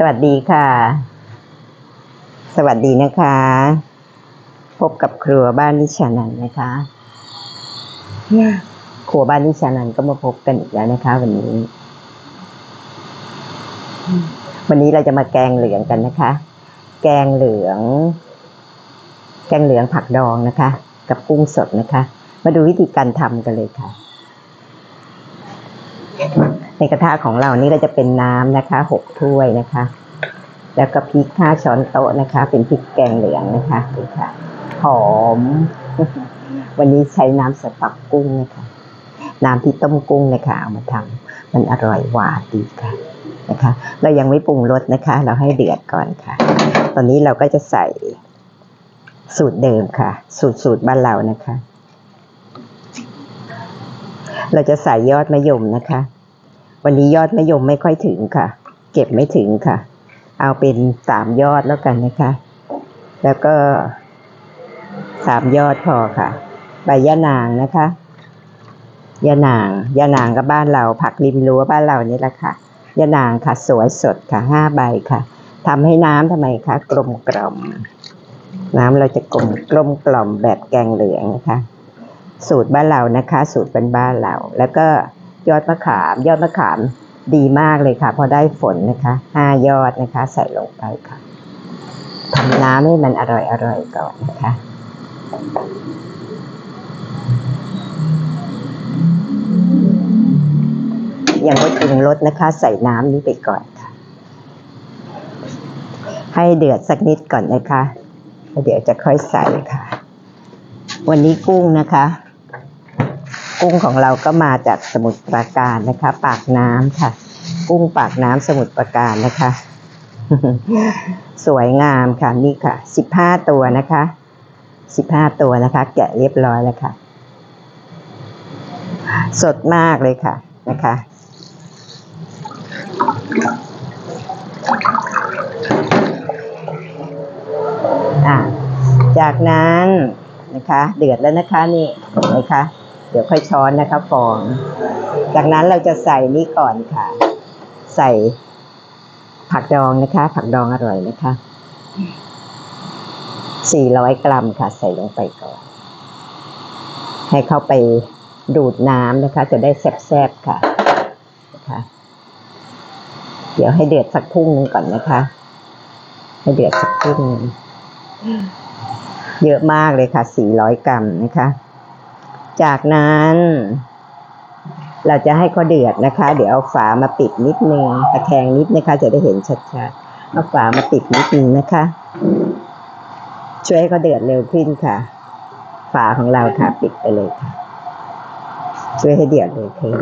สวัสดีค่ะ สวัสดีนะคะ พบกับครัวบ้านนิชานันนะคะครัวบ้านนิชานันก็มาพบกันอีกแล้วนะคะ วันนี้ วันนี้เราจะมาแกงเหลืองกันนะคะ แกงเหลือง แกงเหลืองผักดองนะคะ กับกุ้งสดนะคะ มาดูวิธีการทำกันเลยค่ะ ในกระทะของเรานี่ก็จะเป็นน้ำนะคะหกถ้วยนะคะ แล้วก็พริกห้าช้อนโต๊ะนะคะ เป็นพริกแกงเหลืองนะคะดูค่ะหอม วันนี้ใช้น้ำสต๊อกกุ้งนะคะ น้ำที่ต้มกุ้งนะคะ เอามาทำมันอร่อยหวานดีค่ะนะคะ เรายังไม่ปรุงรสนะคะ เราให้เดือดก่อนค่ะ ตอนนี้เราก็จะใส่สูตรเดิมค่ะ สูตรสูตรบ้านเรานะคะ เราจะใส่ยอดมะยมนะคะ วันนี้ยอดมะยมไม่ค่อยถึงค่ะ เก็บไม่ถึงค่ะ เอาเป็นสามยอดแล้วกันนะคะ แล้วก็สามยอดพอค่ะใบยะนางนะคะยะนางยะนางก็บ้านเรา ผักริมรั้วบ้านเรานี่แหละค่ะยะนางค่ะ สวยสดค่ะห้าใบค่ะทำให้น้ำทำไมคะกลมกล่อม น้ำเราจะกลมกลมกล่อมแบบแกงเหลืองนะคะ สูตรบ้านเรานะคะ สูตรเป็นบ้านเราแล้วก็ ยอดมะขาม ยอดมะขามดีมากเลยค่ะ พอได้ฝนนะคะห้ายอดนะคะ ใส่ลงไปค่ะทำน้ำให้มันอร่อยอร่อยก่อนนะคะยังไม่ปรุงรสนะคะ ใส่น้ำนี้ไปก่อนค่ะ ให้เดือดสักนิดก่อนนะคะแล้วเดี๋ยวจะค่อยใส่ค่ะ วันนี้กุ้งนะคะ กุ้งของเราก็มาจากสมุทรปราการนะคะ ปากน้ำค่ะ กุ้งปากน้ำสมุทรปราการนะคะ สวยงามค่ะนี่ค่ะสิบห้าตัวนะคะสิบห้าตัวนะคะ แกะเรียบร้อยแล้วค่ะ สดมากเลยค่ะนะคะจากนั้นนะคะ เดือดแล้วนะคะนี่นไหมคะ เดี๋ยวค่อยช้อนนะคะฟอง จากนั้นเราจะใส่นี่ก่อนค่ะ ใส่ผักดองนะคะ ผักดองอร่อยนะคะ400 กรัมค่ะ ใส่ลงไปก่อน ให้เข้าไปดูดน้ำนะคะ จะได้แซ่บๆค่ะนะคะ เดี๋ยวให้เดือดสักพุ่งหนึงก่อนนะคะ ให้เดือดสักพุ่งหนึ่งเยอะมากเลยค่ะ 400 กรัมนะคะ จากนั้นเราจะให้เขาเดือดนะคะ เดี๋ยวเอาฝามาปิดนิดนึงตะแคงนิดนะคะ จะได้เห็นชัดๆเอาฝามาปิดนิดนึงนะคะ ช่วยให้เขาเดือดเร็วขึ้นค่ะ ฝาของเราค่ะปิดไปเลยค่ะ ช่วยให้เดือดเร็วขึ้น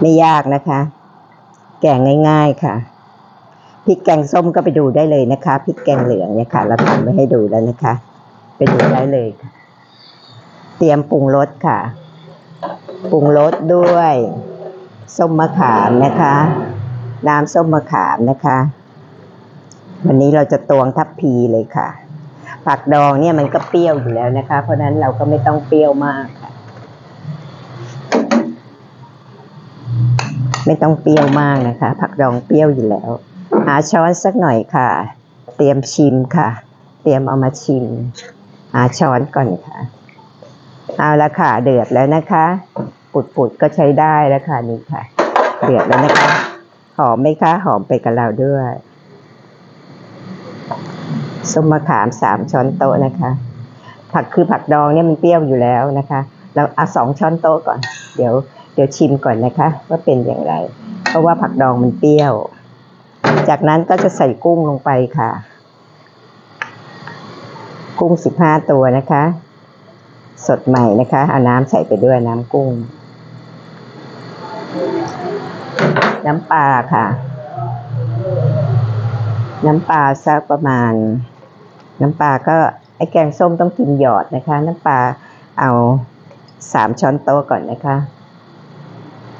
ไม่ยากนะคะ แกงง่าย ๆค่ะ พริกแกงส้มก็ไปดูได้เลยนะคะพริกแกงเหลืองเนี่ยค่ะ เราทำไว้ให้ดูแล้วนะคะ ไปดูได้เลยค่ะ เตรียมปรุงรสค่ะ ปรุงรสด้วยส้มมะขามนะคะ น้ำส้มมะขามนะคะ วันนี้เราจะตวงทับพีเลยค่ะ ผักดองเนี่ยมันก็เปรี้ยวอยู่แล้วนะคะ เพราะนั้นเราก็ไม่ต้องเปรี้ยวมากค่ะ ไม่ต้องเปรี้ยวมากนะคะ ผักดองเปรี้ยวอยู่แล้ว หาช้อนสักหน่อยค่ะ เตรียมชิมค่ะ เตรียมเอามาชิม หาช้อนก่อนค่ะ เอาละค่ะ เดือดแล้วนะคะปุดๆก็ใช้ได้แล้วค่ะนี่ค่ะ เดือดแล้วนะคะ หอมไหมคะ หอมไปกับเราด้วยส้มมะขามสามช้อนโต๊ะนะคะ ผักคือผักดองเนี่ยมันเปรี้ยวอยู่แล้วนะคะ เราเอาสองช้อนโต๊ะก่อน เดี๋ยวเดี๋ยวชิมก่อนนะคะ ว่าเป็นอย่างไร เพราะว่าผักดองมันเปรี้ยว จากนั้นก็จะใส่กุ้งลงไปค่ะ กุ้งสิบห้าตัวนะคะ สดใหม่นะคะ เอาน้ำใส่ไปด้วยน้ำกุ้ง น้ำปลาค่ะ น้ำปลาสักประมาณ น้ำปลาก็ไอ้แกงส้มต้องกินหยอดนะคะ น้ำปลาเอาสามช้อนโต๊ะก่อนนะคะ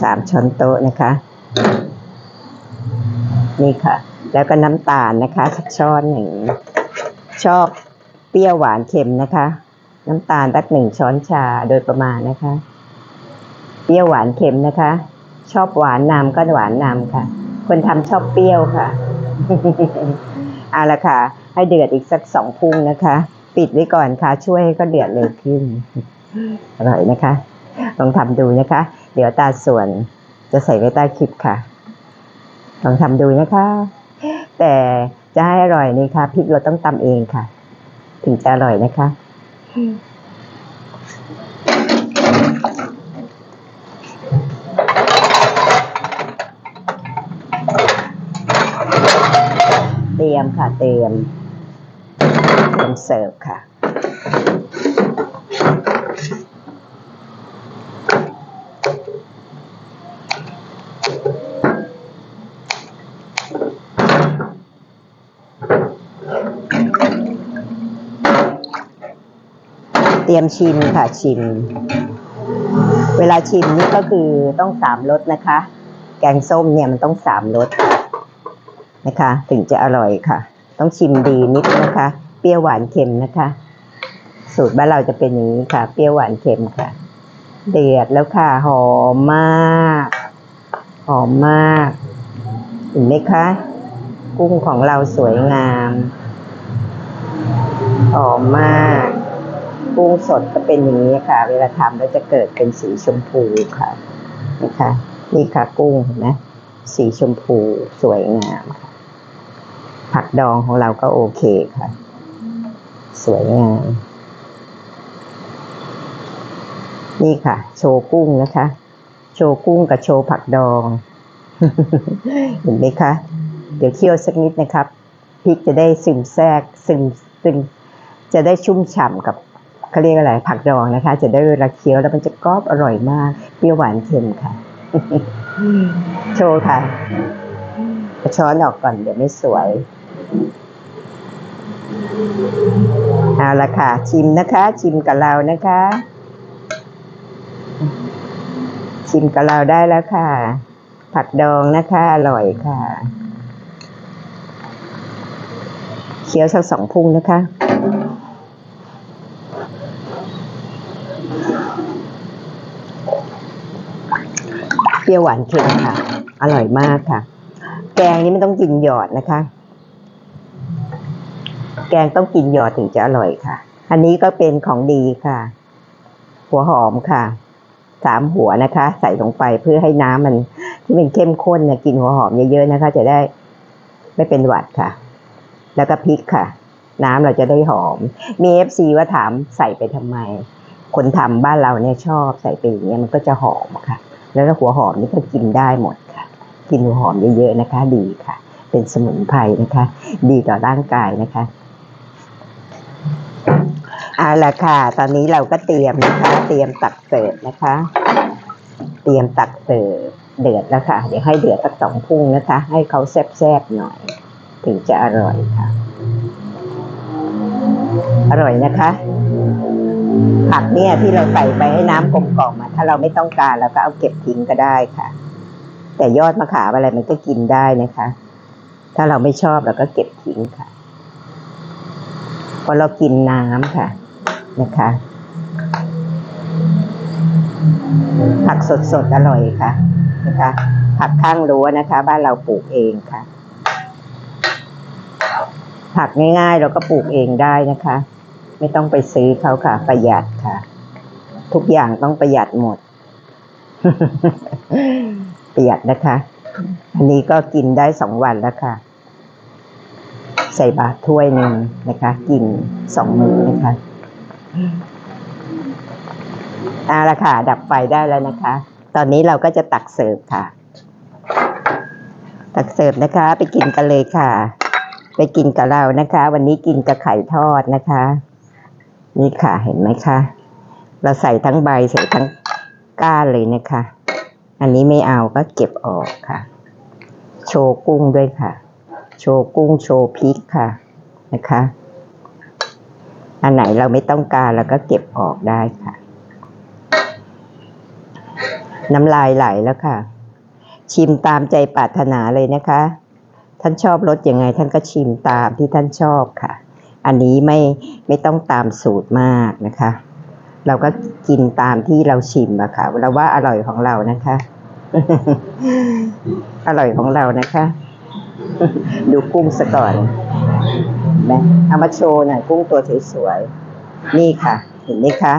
สามช้อนโต๊ะนะคะ นี่ค่ะ แล้วก็น้ำตาลนะคะสักช้อนหนึ่งชอบเปรี้ยวหวานเค็มนะคะ น้ำตาลสักหนึ่งช้อนชาโดยประมาณนะคะ เปรี้ยวหวานเค็มนะคะ ชอบหวานนำก็หวานนำค่ะ คนทำชอบเปรี้ยวค่ะเอาละค่ะ ให้เดือดอีกสักสองพุ่งนะคะ ปิดไว้ก่อนค่ะ ช่วยให้ก็เดือดเร็วขึ้นอร่อยนะคะ ลองทำดูนะคะ เดี๋ยวตาส่วนจะใส่ไว้ใต้คลิปค่ะ ลองทำดูนะคะ แต่จะให้อร่อยนี่ค่ะพริกเราต้องตำเองค่ะ ถึงจะอร่อยนะคะ เตรียมค่ะเตรียมเตรียมเสิร์ฟค่ะ เตรียมชิมค่ะชิม เวลาชิมนี่ก็คือต้องสามรสนะคะ แกงส้มเนี่ยมันต้องสามรสนะคะ ถึงจะอร่อยค่ะ ต้องชิมดีนิดนะคะ เปรี้ยวหวานเค็มนะคะ สูตรบ้านเราจะเป็นอย่างนี้ค่ะ เปรี้ยวหวานเค็มค่ะ เดือดแล้วค่ะหอมมาก หอมมากเห็นไหมคะ กุ้งของเราสวยงามหอมมาก กุ้งสดก็เป็นอย่างนี้ค่ะ เวลาทำแล้วจะเกิดเป็นสีชมพูค่ะนะคะนี่ค่ะกุ้งเห็นไหมสีชมพูสวยงามค่ะผักดองของเราก็โอเคค่ะ สวยงาม นี่ค่ะ โชว์กุ้งนะคะ โชว์กุ้งกับโชว์ผักดอง เห็นไหมคะ เดี๋ยวเคี่ยวสักนิดนะครับพริกจะได้ซึมแทรกซึมซึมจะได้ชุ่มฉ่ำกับ เขาเรียกอะไรผักดองนะคะ จะได้เวลาเคี้ยวแล้วมันจะกรอบอร่อยมากเปรี้ยวหวานเค็มค่ะ โชว์ค่ะ ช้อนออกก่อนเดี๋ยวไม่สวยเอาละค่ะ ชิมนะคะ ชิมกับเรานะคะ ชิมกับเราได้แล้วค่ะ ผักดองนะคะอร่อยค่ะเคี้ยวสักสองพุ่งนะคะ รี้ยวหวานเค็มค่ะ อร่อยมากค่ะ แกงนี้ไม่ต้องกินหยอดนะคะ แกงต้องกินหยอดถึงจะอร่อยค่ะ อันนี้ก็เป็นของดีค่ะ หัวหอมค่ะสามหัวนะคะ ใส่ลงไปเพื่อให้น้ำมันที่มันเข้มข้นเนี่ยกินหัวหอมเยอะๆนะคะ จะได้ไม่เป็นหวัดค่ะ แล้วก็พริกค่ะ น้ำเราจะได้หอม มีเอฟซีว่าถามใส่ไปทำไม คนทำบ้านเราเนี่ยชอบใส่ไปอย่างเงี้ยมันก็จะหอมค่ะ แล้วก็หัวหอมนี่ก็กินได้หมดค่ะ กินหัวหอมเยอะๆนะคะ ดีค่ะ เป็นสมุนไพรนะคะ ดีต่อร่างกายนะคะเอาละค่ะ ตอนนี้เราก็เตรียมนะคะ เตรียมตักเสิร์ฟนะคะ เตรียมตักเสิร์ฟเดือดแล้วค่ะ เดี๋ยวให้เดือดสักสองพุ่งนะคะ ให้เขาแซ่บๆหน่อย ถึงจะอร่อยค่ะ อร่อยนะคะ ผักเนี่ยที่เราใส่ไปให้น้ำกลมกล่อมถ้าเราไม่ต้องการเราก็เอาเก็บทิ้งก็ได้ค่ะ แต่ยอดมะขามอะไรมันก็กินได้นะคะ ถ้าเราไม่ชอบเราก็เก็บทิ้งค่ะพราะเรากินน้ำค่ะนะคะ ผักสดๆอร่อยค่ะนะคะ ผักข้างรั้วนะคะ บ้านเราปลูกเองค่ะ ผักง่ายๆ เราก็ปลูกเองได้นะคะ ไม่ต้องไปซื้อเขาค่ะ ประหยัดค่ะ ทุกอย่างต้องประหยัดหมด ประหยัดนะคะ อันนี้ก็กินได้สองวันแล้วค่ะ ใส่บาตรถ้วยหนึ่งนะคะ กินสองมื้อนะคะเอาละค่ะ ดับไฟได้แล้วนะคะ ตอนนี้เราก็จะตักเสิร์ฟค่ะ ตักเสิร์ฟนะคะ ไปกินกันเลยค่ะ ไปกินกับเรานะคะ วันนี้กินกับไข่ทอดนะคะ นี่ค่ะ เห็นไหมคะ เราใส่ทั้งใบใส่ทั้งก้านเลยนะคะ อันนี้ไม่เอาก็เก็บออกค่ะ โชว์กุ้งด้วยค่ะ โชว์กุ้งโชว์พริกค่ะนะคะ อันไหนเราไม่ต้องการเราก็เก็บออกได้ค่ะ น้ำลายไหลแล้วค่ะ ชิมตามใจปรารถนาเลยนะคะ ท่านชอบรสยังไงท่านก็ชิมตามที่ท่านชอบค่ะ อันนี้ไม่ไม่ต้องตามสูตรมากนะคะ เราก็กินตามที่เราชิมอะค่ะเราว่าอร่อยของเรานะคะ อร่อยของเรานะคะ ดูกุ้งซะก่อนนะเอามาโชว์หน่อยกุ้งตัวสวยๆนี่ค่ะ เห็นไหมคะ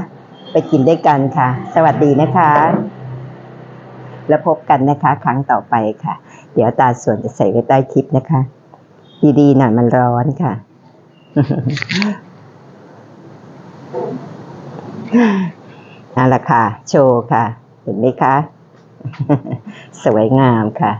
ไปกินด้วยกันค่ะ สวัสดีนะคะ แล้วพบกันนะคะ ครั้งต่อไปค่ะ เดี๋ยวตาส่วนจะใส่ไว้ใต้คลิปนะคะ ดีๆหน่อยมันร้อนค่ะ เอาละค่ะ โชว์ค่ะ เห็นไหมคะ สวยงามค่ะ